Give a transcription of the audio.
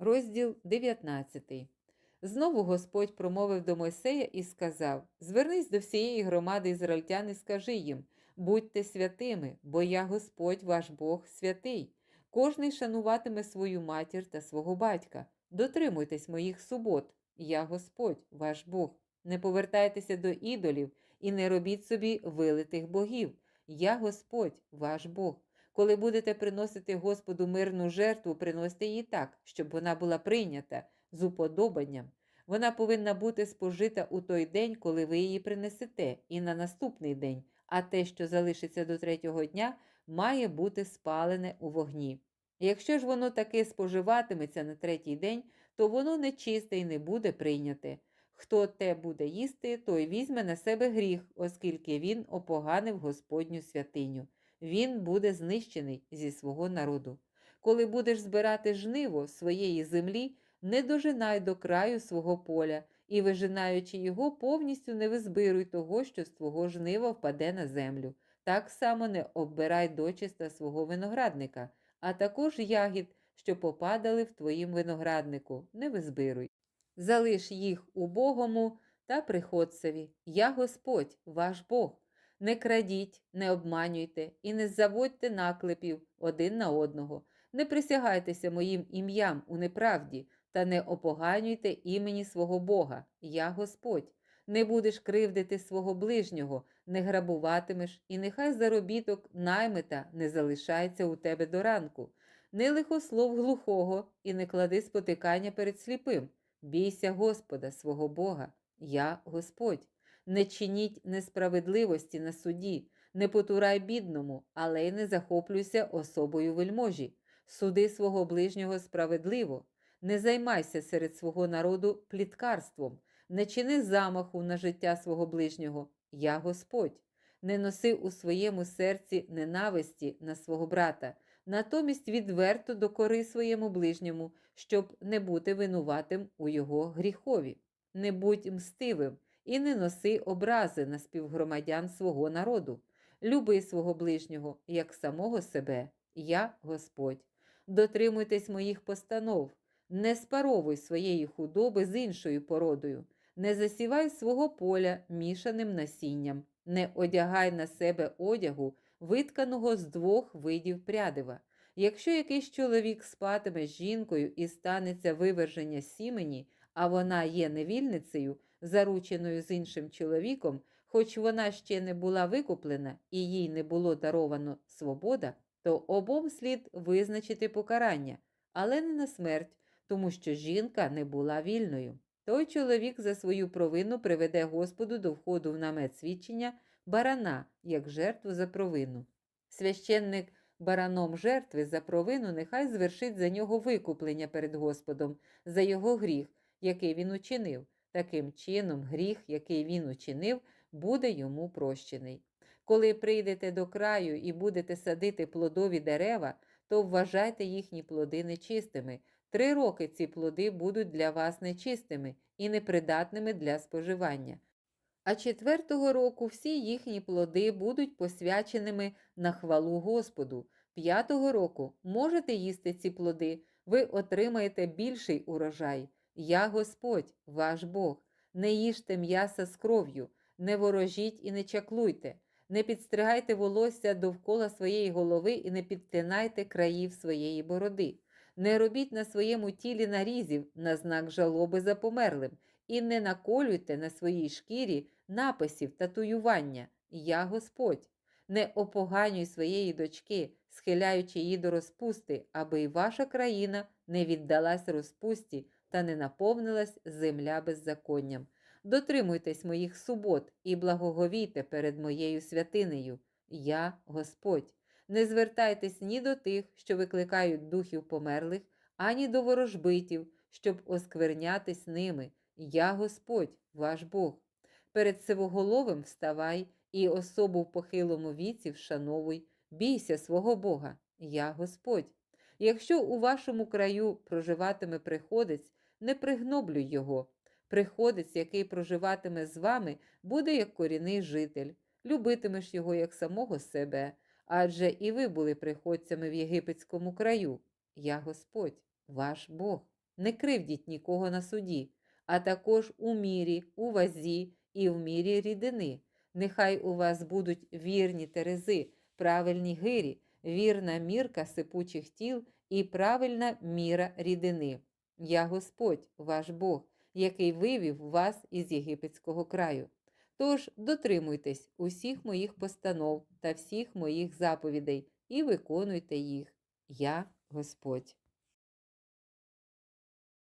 Розділ 19. Знову Господь промовив до Мойсея і сказав: Звернись до всієї громади ізраїльтян і скажи їм: будьте святими, бо я Господь ваш Бог святий. Кожний шануватиме свою матір та свого батька. Дотримуйтесь моїх субот, я Господь, ваш Бог. Не повертайтеся до ідолів і не робіть собі вилитих богів. Я Господь, ваш Бог. Коли будете приносити Господу мирну жертву, приносите її так, щоб вона була прийнята з уподобанням. Вона повинна бути спожита у той день, коли ви її принесете, і на наступний день, а те, що залишиться до третього дня, має бути спалене у вогні. Якщо ж воно таки споживатиметься на третій день, то воно нечисте і не буде прийняте. Хто те буде їсти, той візьме на себе гріх, оскільки він опоганив Господню святиню. Він буде знищений зі свого народу. Коли будеш збирати жниво своєї землі, не дожинай до краю свого поля, і, вижинаючи його, повністю не визбируй того, що з твого жнива впаде на землю. Так само не оббирай дочиста свого виноградника, а також ягід, що попадали в твоїм винограднику, не визбируй. Залиш їх убогому та приходцеві. Я Господь, ваш Бог. Не крадіть, не обманюйте і не заводьте наклепів один на одного. Не присягайтеся моїм ім'ям у неправді та не опоганюйте імені свого Бога, я Господь. Не будеш кривдити свого ближнього, не грабуватимеш, і нехай заробіток наймита не залишається у тебе до ранку. Не лихослов глухого і не клади спотикання перед сліпим. Бійся Господа, свого Бога, я Господь. Не чиніть несправедливості на суді, не потурай бідному, але й не захоплюйся особою вельможі. Суди свого ближнього справедливо, не займайся серед свого народу пліткарством, не чини замаху на життя свого ближнього, я Господь. Не носи у своєму серці ненависті на свого брата, натомість відверто докори своєму ближньому, щоб не бути винуватим у його гріхові. Не будь мстивим і не носи образи на співгромадян свого народу. Люби свого ближнього, як самого себе, я Господь. Дотримуйтесь моїх постанов, не спаровуй своєї худоби з іншою породою, не засівай свого поля мішаним насінням, не одягай на себе одягу, витканого з двох видів прядива. Якщо якийсь чоловік спатиме з жінкою і станеться виверження сімені, а вона є невільницею, зарученою з іншим чоловіком, хоч вона ще не була викуплена і їй не було даровано свобода, то обом слід визначити покарання, але не на смерть, тому що жінка не була вільною. Той чоловік за свою провину приведе Господу до входу в намет свідчення барана, як жертву за провину. Священник бараном жертви за провину нехай звершить за нього викуплення перед Господом, за його гріх, який він учинив. Таким чином, гріх, який він учинив, буде йому прощений. Коли прийдете до краю і будете садити плодові дерева, то вважайте їхні плоди нечистими. Три роки ці плоди будуть для вас нечистими і непридатними для споживання. А четвертого року всі їхні плоди будуть посвяченими на хвалу Господу. П'ятого року можете їсти ці плоди, ви отримаєте більший урожай. Я Господь, ваш Бог. Не їжте м'яса з кров'ю, не ворожіть і не чаклуйте, не підстригайте волосся довкола своєї голови і не підтинайте країв своєї бороди. Не робіть на своєму тілі нарізів на знак жалоби за померлим, і не наколюйте на своїй шкірі написів татуювання. Я Господь. Не опоганюй своєї дочки, схиляючи її до розпусти, аби й ваша країна не віддалась розпусті та не наповнилась земля беззаконням. Дотримуйтесь моїх субот і благоговійте перед моєю святинею. Я Господь. Не звертайтесь ні до тих, що викликають духів померлих, ані до ворожбитів, щоб осквернятись ними. Я Господь, ваш Бог. Перед сивоголовим вставай і особу в похилому віці вшановуй, бійся свого Бога, я Господь. Якщо у вашому краю проживатиме приходець, не пригноблюй його. Приходець, який проживатиме з вами, буде як корінний житель, любитимеш його як самого себе, адже і ви були приходцями в єгипетському краю. Я Господь, ваш Бог. не кривдіть нікого на суді, а також у мірі, у вазі і в мірі рідини. Нехай у вас будуть вірні терези, правильні гирі, вірна мірка сипучих тіл і правильна міра рідини. Я Господь, ваш Бог, який вивів вас із єгипетського краю. Тож дотримуйтесь усіх моїх постанов та всіх моїх заповідей і виконуйте їх. Я Господь.